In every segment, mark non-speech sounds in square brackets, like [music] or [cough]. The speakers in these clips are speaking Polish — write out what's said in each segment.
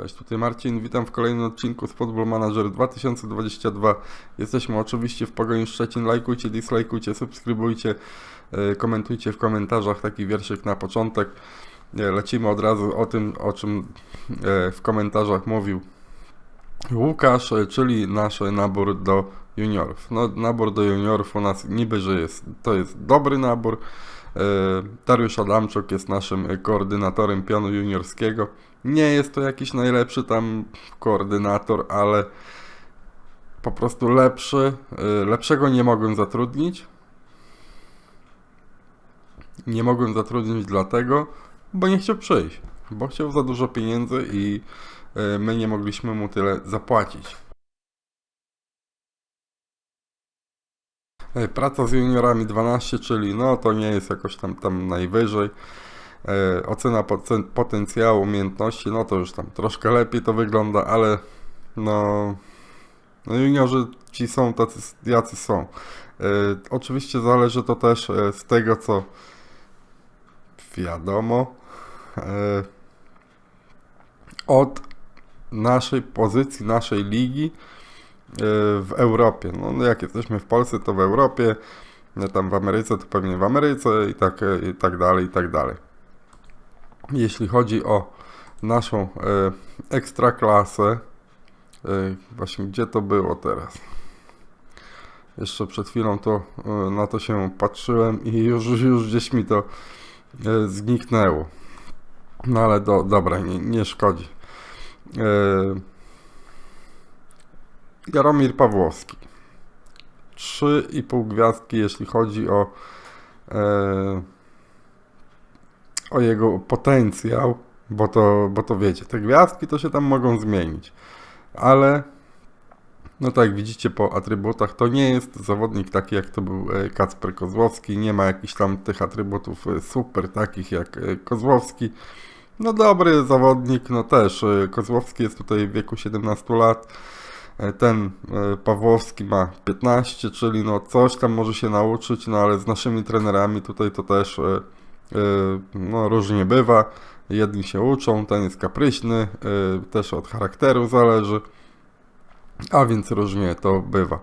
Cześć, tutaj Marcin, witam w kolejnym odcinku z Football Manager 2022. Jesteśmy oczywiście w Pogoni Szczecin, lajkujcie, dislajkujcie, subskrybujcie, e, komentujcie w komentarzach taki wierszyk na początek. E, Lecimy od razu o tym, o czym e, w komentarzach mówił Łukasz, czyli nasz nabór do juniorów. No, nabór do juniorów u nas niby, że jest, to jest dobry nabór. E, Dariusz Adamczuk jest naszym e, koordynatorem pionu juniorskiego. Nie jest to jakiś najlepszy tam koordynator, ale po prostu lepszy. e, Lepszego nie mogłem zatrudnić. Nie mogłem zatrudnić dlatego, bo nie chciał przyjść. Bo chciał za dużo pieniędzy i my nie mogliśmy mu tyle zapłacić. Praca z juniorami 12, czyli no to nie jest jakoś tam, tam najwyżej. E, ocena poten- potencjału, umiejętności, no to już tam troszkę lepiej to wygląda, ale no, no juniorzy ci są tacy, jacy są. E, oczywiście zależy to też e, z tego, co wiadomo, od naszej pozycji, naszej ligi w Europie. No, no jak jesteśmy w Polsce, to w Europie, no tam w Ameryce, to pewnie w Ameryce i tak, e, i tak dalej, i tak dalej. Jeśli chodzi o naszą e, ekstraklasę, właśnie gdzie to było teraz? Jeszcze przed chwilą to na to się patrzyłem i już, już gdzieś mi to zniknęło. No ale do, dobra, nie, nie szkodzi. Jaromir Pawłowski. 3,5 gwiazdki, jeśli chodzi o, e, o jego potencjał, bo to, bo to wiecie, te gwiazdki to się tam mogą zmienić, ale no tak jak widzicie po atrybutach, to nie jest zawodnik taki jak to był e, Kacper Kozłowski, nie ma jakichś tam tych atrybutów e, super takich jak e, Kozłowski. No dobry zawodnik, no też. Kozłowski jest tutaj w wieku 17 lat. E, Ten e, Pawłowski ma 15, czyli no coś tam może się nauczyć, no ale z naszymi trenerami tutaj to też e, no różnie bywa. Jedni się uczą, ten jest kapryśny, też od charakteru zależy. A więc różnie to bywa.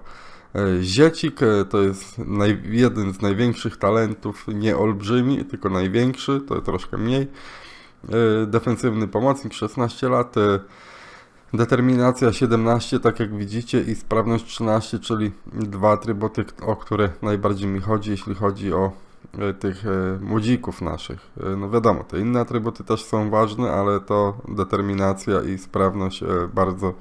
Ziecik to jest jeden z największych talentów, nie olbrzymi, tylko największy, to troszkę mniej. Defensywny pomocnik, 16 lat. Determinacja 17, tak jak widzicie, i sprawność 13, czyli dwa atrybuty, o które najbardziej mi chodzi, jeśli chodzi o e, tych e, młodzików naszych. E, No wiadomo, te inne atrybuty też są ważne, ale to determinacja i sprawność bardzo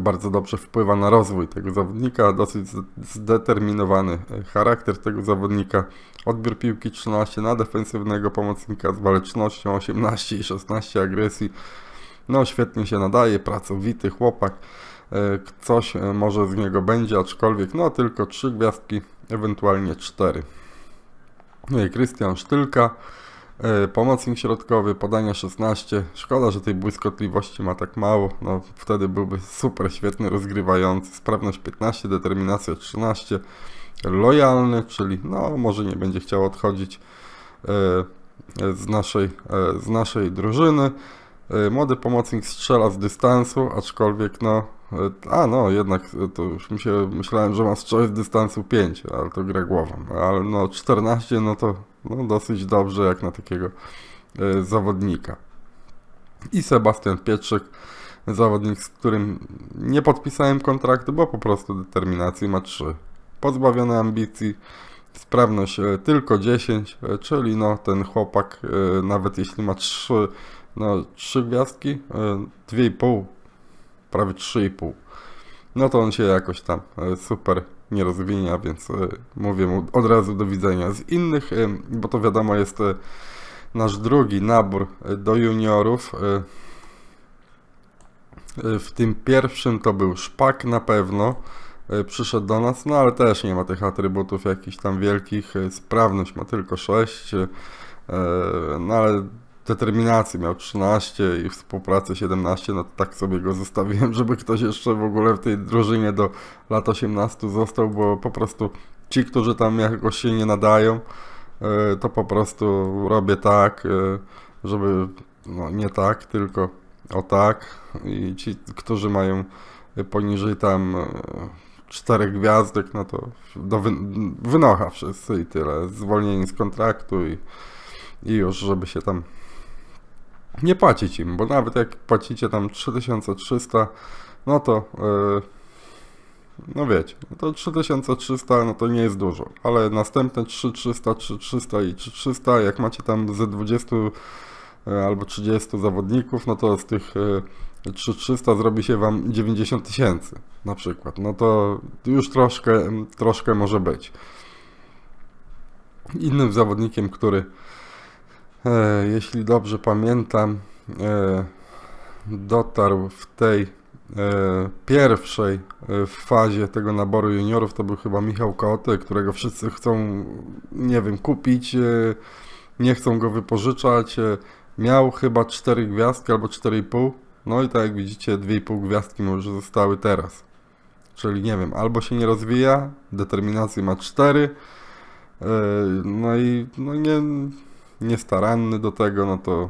bardzo dobrze wpływa na rozwój tego zawodnika, dosyć zdeterminowany charakter tego zawodnika, odbiór piłki 13 na defensywnego pomocnika z walecznością 18 i 16 agresji, no świetnie się nadaje, pracowity chłopak, e, coś e, może z niego będzie, aczkolwiek no tylko 3 gwiazdki, ewentualnie 4. No Krystian Sztylka, E, Pomocnik środkowy, podania 16. Szkoda, że tej błyskotliwości ma tak mało. No, wtedy byłby super świetny rozgrywający. Sprawność 15, determinacja 13. Lojalny, czyli no może nie będzie chciał odchodzić z naszej, z naszej drużyny. E, Młody pomocnik strzela z dystansu, aczkolwiek no, e, a no jednak e, to już mi się, myślałem, że ma strzał z dystansu 5, ale to gra głową. Ale no 14 no to no, dosyć dobrze jak na takiego zawodnika. I Sebastian Pietrzyk, zawodnik, z którym nie podpisałem kontraktu, bo po prostu determinacji ma 3. Pozbawiony ambicji, sprawność tylko 10, e, czyli no ten chłopak nawet jeśli ma 3, no 3 gwiazdki, e, 2,5, prawie 3,5, no to on się jakoś tam e, super nie rozwinia, więc e, mówię mu od razu do widzenia. Z innych, bo to wiadomo jest nasz drugi nabór do juniorów. W tym pierwszym to był Szpak na pewno. Przyszedł do nas, no ale też nie ma tych atrybutów jakichś tam wielkich. Sprawność ma tylko 6, e, no ale determinację miał 13 i współpracę 17, no to tak sobie go zostawiłem, [laughs] żeby ktoś jeszcze w ogóle w tej drużynie do lat 18 został, bo po prostu ci, którzy tam jakoś się nie nadają, e, to po prostu robię tak, e, żeby, no nie tak, tylko O tak. I ci, którzy mają poniżej tam e, czterech gwiazdek, no to do wy, wynocha wszyscy i tyle. Zwolnieni z kontraktu i, i już, żeby się tam nie płacić im, bo nawet jak płacicie tam 3300, no to yy, no wiecie, no to 3300 no to nie jest dużo, ale następne 3300, 3300 i 3300, jak macie tam ze 20 yy, albo 30 zawodników, no to z tych yy, 3300 zrobi się wam 90 tysięcy na przykład, no to już troszkę, troszkę może być. Innym zawodnikiem, który e, jeśli dobrze pamiętam, e, dotarł w tej e, pierwszej e, fazie tego naboru juniorów, to był chyba Michał Koty, którego wszyscy chcą, nie wiem, kupić, e, nie chcą go wypożyczać. E, miał chyba 4 gwiazdki albo 4,5. No i tak jak widzicie, 2,5 gwiazdki mu już zostały teraz. Czyli nie wiem, albo się nie rozwija, determinację ma 4, e, no i no nie, niestaranny do tego, no to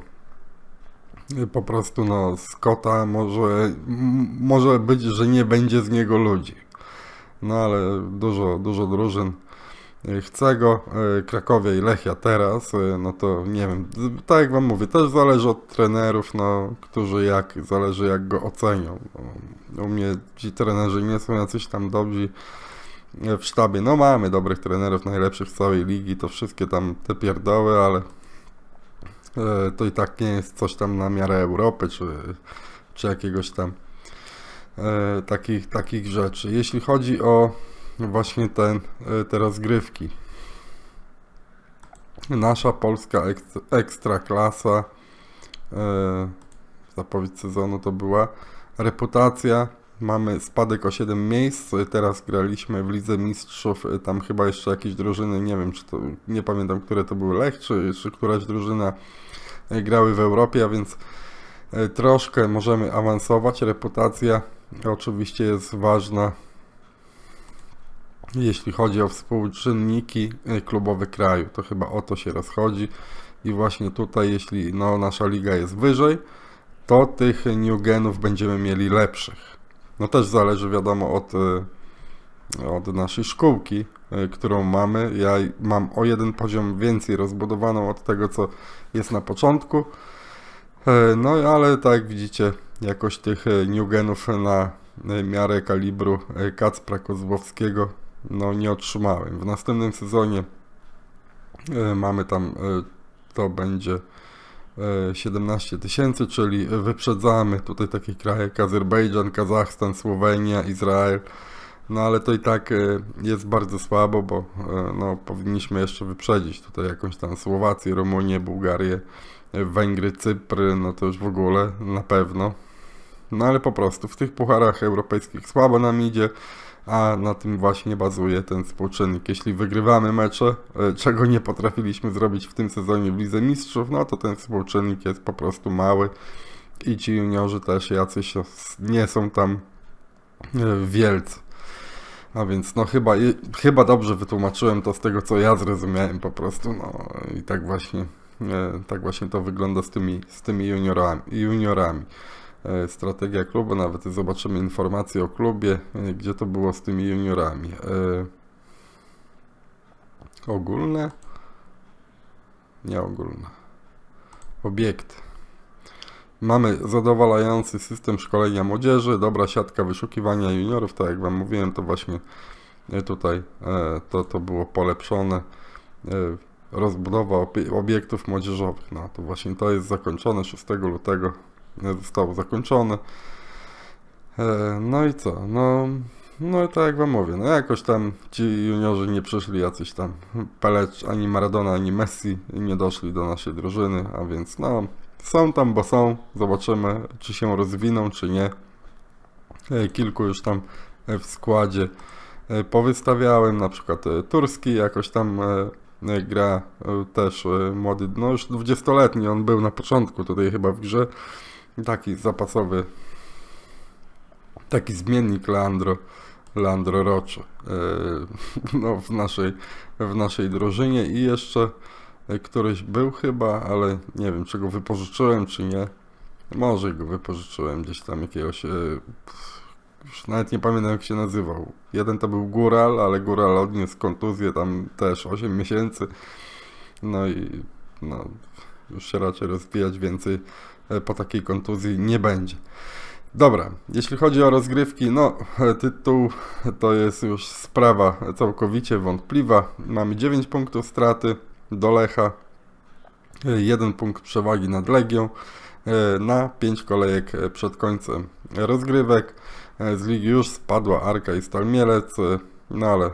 po prostu no Scotta może, m- może być, że nie będzie z niego ludzi. No ale dużo, dużo drużyn e, chce go. E, Krakowia i Lechia teraz, e, no to nie wiem, z- tak jak wam mówię, też zależy od trenerów, no, którzy jak, zależy jak go ocenią. U mnie ci trenerzy nie są jacyś tam dobrzy w sztabie. No mamy dobrych trenerów, najlepszych z całej ligi, to wszystkie tam te pierdoły, ale to i tak nie jest coś tam na miarę Europy, czy, czy jakiegoś tam e, takich, takich rzeczy. Jeśli chodzi o właśnie ten, e, te rozgrywki, nasza polska ekstra, ekstra klasa, e, zapowiedź sezonu to była, reputacja, mamy spadek o 7 miejsc, teraz graliśmy w Lidze Mistrzów, e, tam chyba jeszcze jakieś drużyny, nie wiem czy to, nie pamiętam które to były Lech, czy, czy któraś drużyna e, grały w Europie, a więc e, troszkę możemy awansować, reputacja oczywiście jest ważna, jeśli chodzi o współczynniki klubowe kraju, to chyba o to się rozchodzi. I właśnie tutaj, jeśli no, nasza liga jest wyżej, to tych new genów będziemy mieli lepszych. No też zależy wiadomo od, e, od naszej szkółki, e, którą mamy. Ja mam o jeden poziom więcej rozbudowaną od tego, co jest na początku. E, No ale tak jak widzicie, jakoś tych e, new genów na e, miarę kalibru Kacpra Kozłowskiego no nie otrzymałem. W następnym sezonie mamy tam, to będzie 17 tysięcy, czyli wyprzedzamy tutaj takie kraje jak Azerbejdżan, Kazachstan, Słowenia, Izrael. No ale to i tak e, jest bardzo słabo, bo e, no, powinniśmy jeszcze wyprzedzić tutaj jakąś tam Słowację, Rumunię, Bułgarię, e, Węgry, Cypr, no to już w ogóle na pewno. No ale po prostu w tych pucharach europejskich słabo nam idzie, a na tym właśnie bazuje ten współczynnik. Jeśli wygrywamy mecze, e, czego nie potrafiliśmy zrobić w tym sezonie w Lidze Mistrzów, no to ten współczynnik jest po prostu mały i ci juniorzy też jacyś nie są tam e, wielcy. A więc no chyba, chyba dobrze wytłumaczyłem to z tego, co ja zrozumiałem po prostu, no i tak właśnie, e, tak właśnie to wygląda z tymi, z tymi juniorami. juniorami. E, Strategia klubu, nawet zobaczymy informacje o klubie, e, gdzie to było z tymi juniorami. E, Ogólne? Nie ogólne. Obiekty. Mamy zadowalający system szkolenia młodzieży, dobra siatka wyszukiwania juniorów, tak jak Wam mówiłem, to właśnie tutaj to, to było polepszone. Rozbudowa obie- obiektów młodzieżowych, no to właśnie to jest zakończone 6 lutego zostało zakończone. E, No i co? No, no tak jak wam mówię, no jakoś tam ci juniorzy nie przyszli jacyś tam Pelecz, ani Maradona, ani Messi nie doszli do naszej drużyny, a więc no są tam, bo są. Zobaczymy, czy się rozwiną, czy nie. E, Kilku już tam e, w składzie powystawiałem, na przykład Turski jakoś tam gra też młody, no już 20-letni on był na początku tutaj chyba w grze. Taki zapasowy, taki zmiennik Leandro, Leandro Roczy e, no, w, naszej, w naszej drużynie i jeszcze któryś był chyba, ale nie wiem czy go wypożyczyłem czy nie. Może go wypożyczyłem gdzieś tam jakiegoś. e, Już nawet nie pamiętam jak się nazywał. Jeden to był Góral, ale Góral odniósł kontuzję tam też 8 miesięcy. No i no, już się raczej rozwijać więcej po takiej kontuzji nie będzie. Dobra, jeśli chodzi o rozgrywki, no e, tytuł to jest już sprawa całkowicie wątpliwa. Mamy 9 punktów straty do Lecha, 1 punkt przewagi nad Legią e, na 5 kolejek e, przed końcem rozgrywek. E, Z ligi już spadła Arka i Stal Mielec, e, no ale e,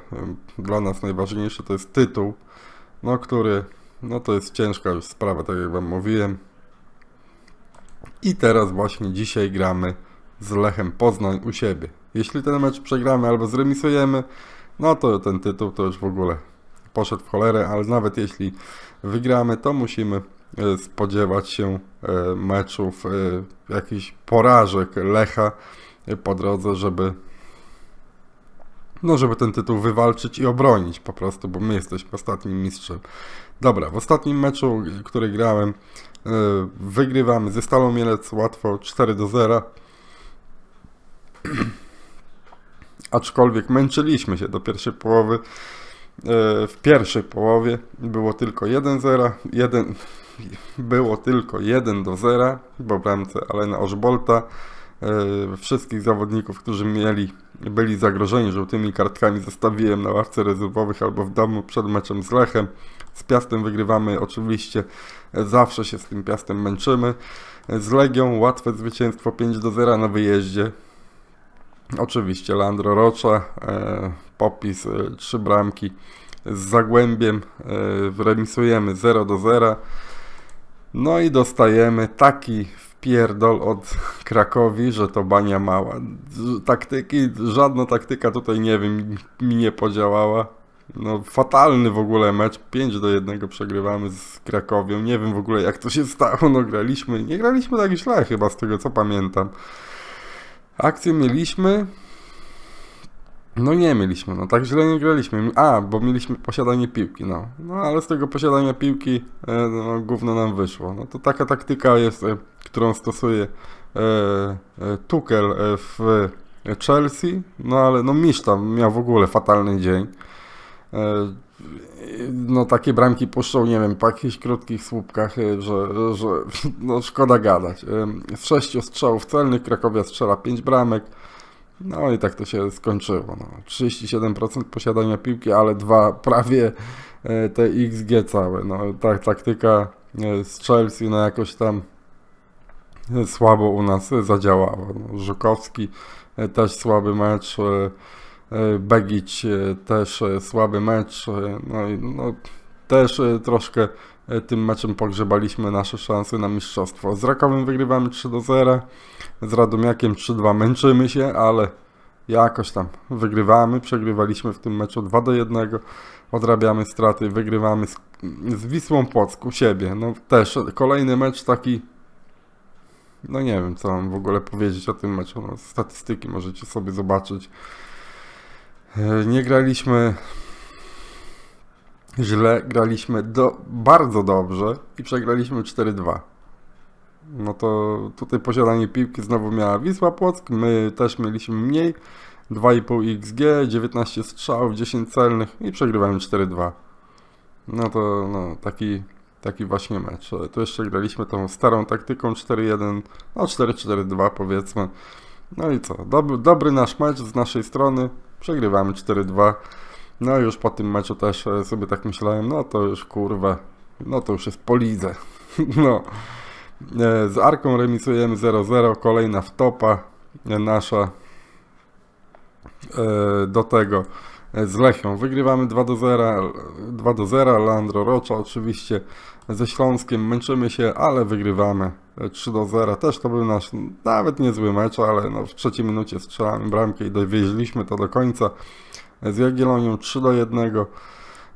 dla nas najważniejszy to jest tytuł, no który, no to jest ciężka już sprawa, tak jak Wam mówiłem. I teraz właśnie dzisiaj gramy z Lechem Poznań u siebie. Jeśli ten mecz przegramy albo zremisujemy, no to ten tytuł to już w ogóle poszedł w cholerę, ale nawet jeśli wygramy, to musimy e, spodziewać się e, meczów, e, jakichś porażek Lecha po drodze, żeby no, żeby ten tytuł wywalczyć i obronić po prostu, bo my jesteśmy ostatnim mistrzem. Dobra, w ostatnim meczu, który grałem, e, wygrywamy ze Stalą Mielec łatwo 4 do 0. [clears throat] Aczkolwiek męczyliśmy się do pierwszej połowy. E, W pierwszej połowie było tylko 1-0, 1, było tylko 1 do 0 po bramce Alena Ożbolta. E, Wszystkich zawodników, którzy mieli, byli zagrożeni żółtymi kartkami, zostawiłem na ławce rezerwowych albo w domu przed meczem z Lechem. Z Piastem wygrywamy oczywiście, e, zawsze się z tym Piastem męczymy. E, Z Legią łatwe zwycięstwo 5 do 0 na wyjeździe. Oczywiście Landro Rocza, e, popis, trzy bramki z Zagłębiem, remisujemy 0 do 0. No i dostajemy taki wpierdol od Krakowi, że to bania mała. Taktyki, żadna taktyka tutaj nie wiem, mi nie podziałała. No fatalny w ogóle mecz, 5 do 1 przegrywamy z Krakowią. Nie wiem w ogóle jak to się stało, no graliśmy, nie graliśmy tak źle chyba z tego co pamiętam. Akcję mieliśmy. No nie mieliśmy, no tak źle nie graliśmy. A, bo mieliśmy posiadanie piłki, no. No ale z tego posiadania piłki e, no, gówno nam wyszło. No to taka taktyka jest, e, którą stosuje e, e, Tuchel e, w Chelsea, no ale no mistrz tam miał w ogóle fatalny dzień. E, no takie bramki puszczą, nie wiem, po jakichś krótkich słupkach, e, że, że no szkoda gadać. E, Z sześciu strzałów celnych Krakowia strzela 5 bramek. No i tak to się skończyło. No. 37% posiadania piłki, ale dwa prawie e, te XG całe. No, tak, taktyka e, z Chelsea no jakoś tam e, słabo u nas zadziałała. No, Żukowski też słaby mecz. Begić też słaby mecz. No i no, też troszkę tym meczem pogrzebaliśmy nasze szanse na mistrzostwo. Z Rakowem wygrywamy 3 do 0. Z Radomiakiem 3-2 męczymy się, ale jakoś tam wygrywamy. Przegrywaliśmy w tym meczu 2 do 1. Odrabiamy straty, wygrywamy z, z Wisłą Płock u siebie. No też kolejny mecz taki. No nie wiem, co mam w ogóle powiedzieć o tym meczu. No, statystyki możecie sobie zobaczyć. E, Nie graliśmy źle, graliśmy do, bardzo dobrze i przegraliśmy 4-2. No to tutaj posiadanie piłki znowu miała Wisła Płock, my też mieliśmy mniej, 2,5 XG, 19 strzałów, 10 celnych i przegrywamy 4-2. No to no, taki, taki właśnie mecz. Tu jeszcze graliśmy tą starą taktyką 4-1, no 4-4-2 powiedzmy. No i co, dobry, dobry nasz mecz z naszej strony, przegrywamy 4-2. No już po tym meczu też e, sobie tak myślałem, no to już kurwa, no to już jest po lidze. [laughs] No. E, Z Arką remisujemy 0-0, kolejna wtopa e, nasza do tego z Lechią. Wygrywamy 2 do 0, 2 do 0, Leandro Rocza oczywiście ze Śląskiem męczymy się, ale wygrywamy e, 3 do 0. Też to był nasz nawet niezły mecz, ale no w trzeciej minucie strzelamy bramkę i dowieźliśmy to do końca. Z Jagiellonią 3 do 1.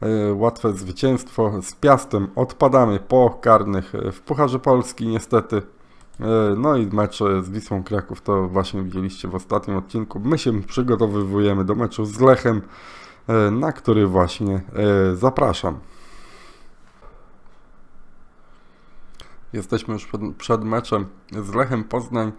E, Łatwe zwycięstwo. Z Piastem odpadamy po karnych e, w Pucharze Polski niestety. E, No i mecz z Wisłą Kraków to właśnie widzieliście w ostatnim odcinku. My się przygotowujemy do meczu z Lechem, na który właśnie zapraszam. Jesteśmy już przed, meczem z Lechem Poznań.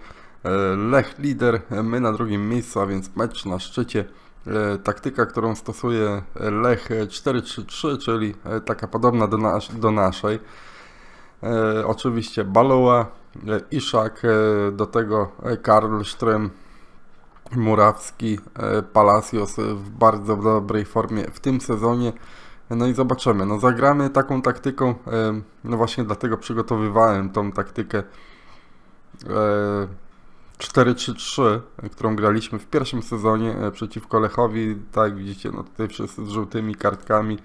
Lech lider, my na drugim miejscu, a więc mecz na szczycie. E, Taktyka, którą stosuje Lech e, 4-3-3, czyli e, taka podobna do, nas, do naszej. E, oczywiście Baloa, Iszak, do tego e, Karl Ström, Murawski, Palacios w bardzo dobrej formie w tym sezonie. No i zobaczymy. No zagramy taką taktyką, no właśnie dlatego przygotowywałem tą taktykę 4-3-3, którą graliśmy w pierwszym sezonie e, przeciwko Lechowi. Tak widzicie, no tutaj wszyscy z żółtymi kartkami.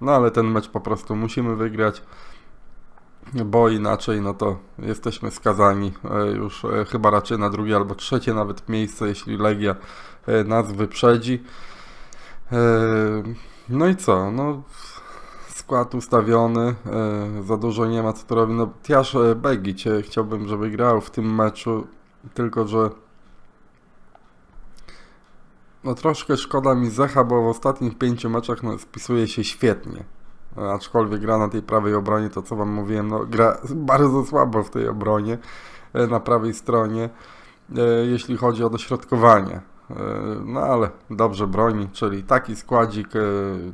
No ale ten mecz po prostu musimy wygrać, bo inaczej no to jesteśmy skazani e, już e, chyba raczej na drugie albo trzecie nawet miejsce, jeśli Legia nas wyprzedzi. No i co? No skład ustawiony, za dużo nie ma co tu robić. No Tiasz Begić chciałbym, żeby grał w tym meczu, tylko że no troszkę szkoda mi Zecha, bo w ostatnich pięciu meczach no, spisuje się świetnie. Aczkolwiek gra na tej prawej obronie, to co wam mówiłem, no gra bardzo słabo w tej obronie e, na prawej stronie, e, jeśli chodzi o dośrodkowanie. E, No ale dobrze broni, czyli taki składzik,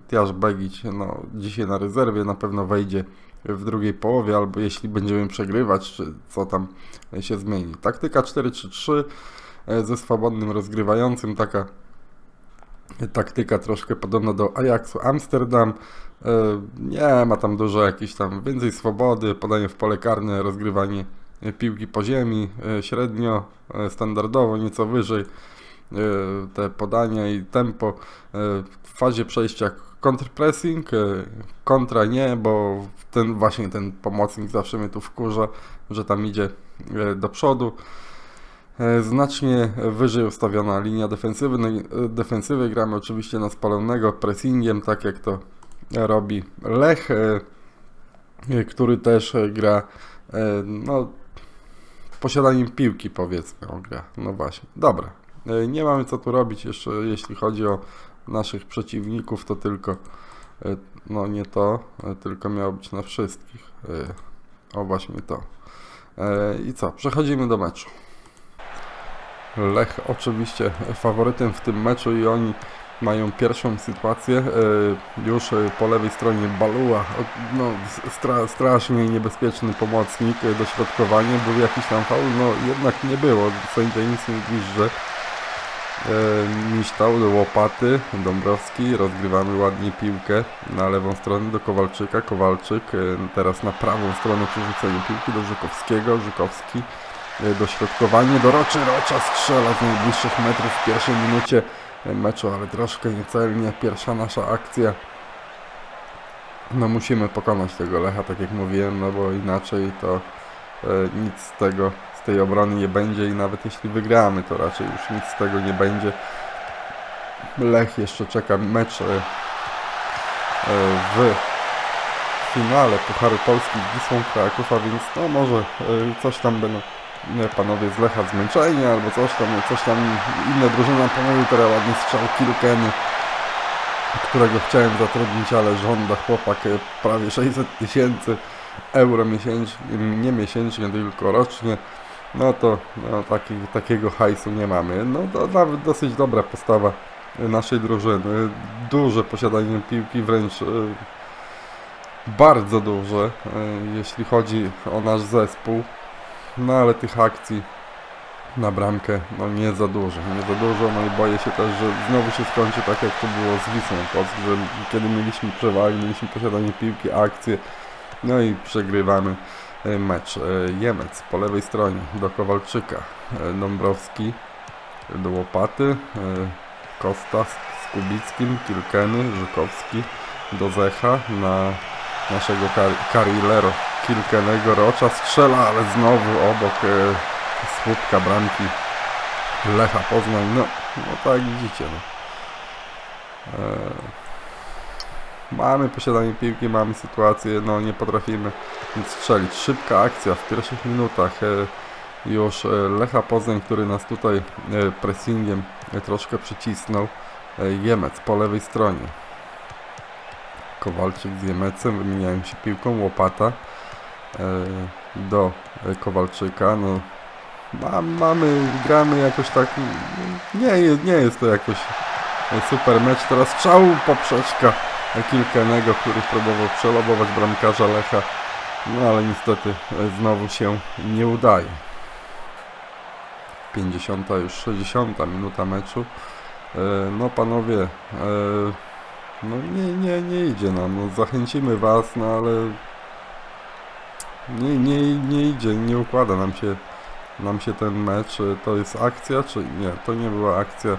Tiasz Begić, no dzisiaj na rezerwie na pewno wejdzie w drugiej połowie, albo jeśli będziemy przegrywać, czy co tam się zmieni. Taktyka 4-3-3 e, ze swobodnym rozgrywającym, taka taktyka troszkę podobna do Ajaxu Amsterdam. E, Nie ma tam dużo jakichś tam więcej swobody, podanie w pole karne, rozgrywanie piłki po ziemi, e, średnio, standardowo, nieco wyżej te podania i tempo. W fazie przejścia kontrpressing, e, kontra nie, bo ten właśnie ten pomocnik zawsze mnie tu wkurza, że tam idzie e, do przodu. E, Znacznie wyżej ustawiona linia defensywy. No, defensywy gramy oczywiście na spalonego pressingiem, tak jak to robi Lech, który też gra no, posiadaniem piłki powiedzmy, o gra. No właśnie, dobra. Nie mamy co tu robić jeszcze, jeśli chodzi o naszych przeciwników, to tylko e, no nie to, e, tylko miało być na wszystkich. E, O właśnie to. I co? Przechodzimy do meczu. Lech oczywiście faworytem w tym meczu i oni mają pierwszą sytuację. Już po lewej stronie Balua, o, no, stra, strasznie niebezpieczny pomocnik, dośrodkowanie, był jakiś tam faul, no jednak nie było, sędzia nic nie gwizdże. E, Miształ do łopaty, Dąbrowski, rozgrywamy ładnie piłkę na lewą stronę do Kowalczyka, Kowalczyk e, teraz na prawą stronę przerzucenie piłki do Żykowskiego, Żykowski e, dośrodkowanie do Roczy, Rocza strzela z najbliższych metrów w pierwszej minucie e, meczu, ale troszkę niecelnie, pierwsza nasza akcja. No musimy pokonać tego Lecha, tak jak mówiłem, no bo inaczej to e, nic z tego, tej obrony nie będzie i nawet jeśli wygramy, to raczej już nic z tego nie będzie. Lech jeszcze czeka mecz e, e, w finale Pucharu Polski z Wisłą Kraków, a więc no może e, coś tam będą panowie z Lecha zmęczeni albo coś tam, coś tam inne drużyna panowie teraz ładny strzał Kilkeny którego chciałem zatrudnić, ale żąda chłopak prawie 600 tysięcy euro miesięcznie, nie miesięcznie, tylko rocznie, no to no, taki, takiego hajsu nie mamy. No to nawet dosyć dobra postawa naszej drużyny. Duże posiadanie piłki, wręcz e, bardzo duże, e, jeśli chodzi o nasz zespół. No ale tych akcji na bramkę no nie za dużo, nie za dużo, no i boję się też, że znowu się skończy tak jak to było z Wisłą Płock, że kiedy mieliśmy przewagę, mieliśmy posiadanie piłki, akcje, no i przegrywamy mecz. E, Jemec po lewej stronie do Kowalczyka, e, Dąbrowski do Łopaty, e, Kosta z Kubickim, Kilkeny, Żukowski do Zecha na naszego Carilero Kilkenego Rocza strzela, ale znowu obok e, słupka bramki Lecha Poznań. No, no tak widzicie. No. Mamy posiadanie piłki, mamy sytuację, no nie potrafimy nic strzelić. Szybka akcja w pierwszych minutach. E, już e, Lecha Poznań, który nas tutaj e, pressingiem troszkę przycisnął. Jemec po lewej stronie. Kowalczyk z Jemecem wymieniają się piłką, łopata. Do Kowalczyka. No, ma, mamy, gramy jakoś tak, nie, nie jest to jakoś super mecz. Teraz strzał poprzeczka Kilkenego, który próbował przelobować bramkarza Lecha, no ale niestety e, znowu się nie udaje. 50 już 60 minuta meczu. E, No panowie, e, no nie, nie, nie idzie nam. No, zachęcimy was, no ale nie, nie, nie idzie, nie układa nam się, nam się ten mecz. To jest akcja, czy nie? To nie była akcja.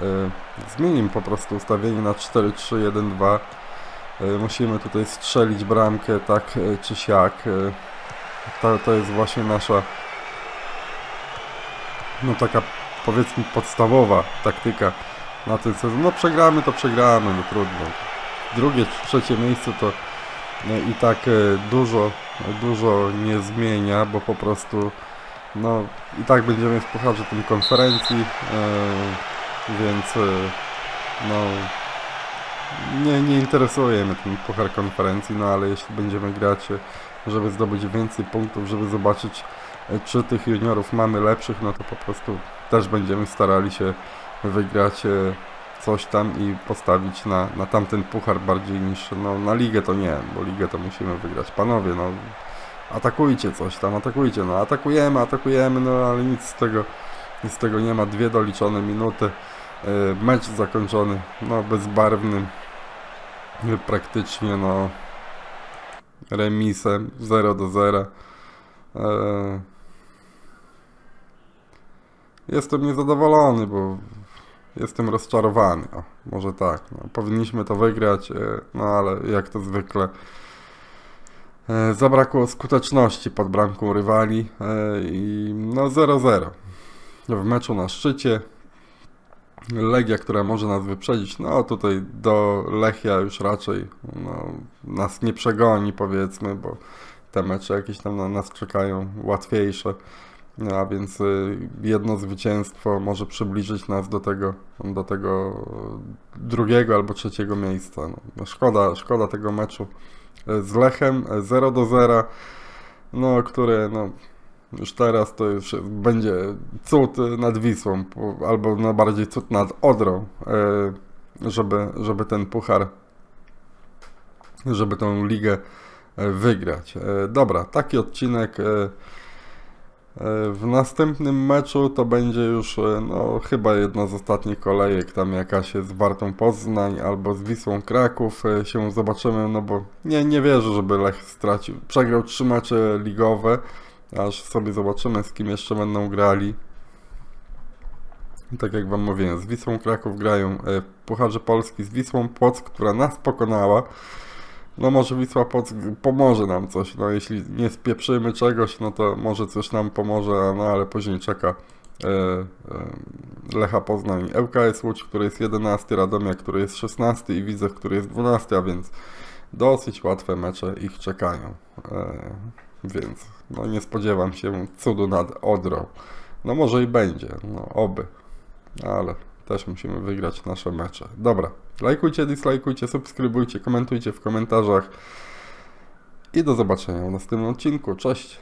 E, Zmienimy po prostu ustawienie na 4-3-1-2. E, Musimy tutaj strzelić bramkę tak e, czy siak. To, to jest właśnie nasza no taka powiedzmy podstawowa taktyka na ten sezon. No przegramy to przegramy, no trudno. Drugie, trzecie miejsce to e, i tak dużo, dużo nie zmienia, bo po prostu no i tak będziemy w pucharze tym konferencji, e, więc e, no nie, nie interesuje mnie ten puchar konferencji, no ale jeśli będziemy grać, e, żeby zdobyć więcej punktów, żeby zobaczyć e, czy tych juniorów mamy lepszych, no to po prostu też będziemy starali się wygrać coś tam i postawić na, na tamten puchar bardziej niż no, na ligę to nie, bo ligę to musimy wygrać. Panowie, no atakujcie coś tam, atakujcie, no atakujemy, atakujemy, no ale nic z tego, nic z tego nie ma. Dwie doliczone minuty, e, mecz zakończony, no bezbarwnym, e, praktycznie no remisem 0 do 0. E, Jestem niezadowolony, bo jestem rozczarowany. O, może tak. No, powinniśmy to wygrać, no ale jak to zwykle zabrakło skuteczności pod bramką rywali i no 0-0. W meczu na szczycie Legia, która może nas wyprzedzić, no tutaj do Lechia już raczej no, nas nie przegoni powiedzmy, bo te mecze jakieś tam na nas czekają łatwiejsze. No, a więc y, jedno zwycięstwo może przybliżyć nas do tego, do tego drugiego albo trzeciego miejsca. No, szkoda, szkoda tego meczu y, z Lechem y, 0 do 0, no, które no, już teraz to już będzie cud nad Wisłą, albo no, bardziej cud nad Odrą, y, żeby, żeby ten puchar, żeby tą ligę y, wygrać. Y, Dobra, taki odcinek. w następnym meczu to będzie już e, no, chyba jedna z ostatnich kolejek, tam jakaś z Wartą Poznań albo z Wisłą Kraków e, się zobaczymy, no bo nie, nie wierzę, żeby Lech stracił. Przegrał trzy mecze ligowe, aż sobie zobaczymy z kim jeszcze będą grali. Tak jak wam mówiłem, z Wisłą Kraków grają e, Pucharze Polski z Wisłą Płock, która nas pokonała. No może Wisła Płock pomoże nam coś, no jeśli nie spieprzymy czegoś, no to może coś nam pomoże, no ale później czeka e, e, Lecha Poznań, ŁKS Łódź, który jest 11, Radomia, który jest 16 i Widzew, który jest 12, a więc dosyć łatwe mecze ich czekają. Więc no nie spodziewam się cudu nad Odrą. No może i będzie, no oby, ale też musimy wygrać nasze mecze. Dobra, lajkujcie, dislajkujcie, subskrybujcie, komentujcie w komentarzach i do zobaczenia w następnym odcinku. Cześć!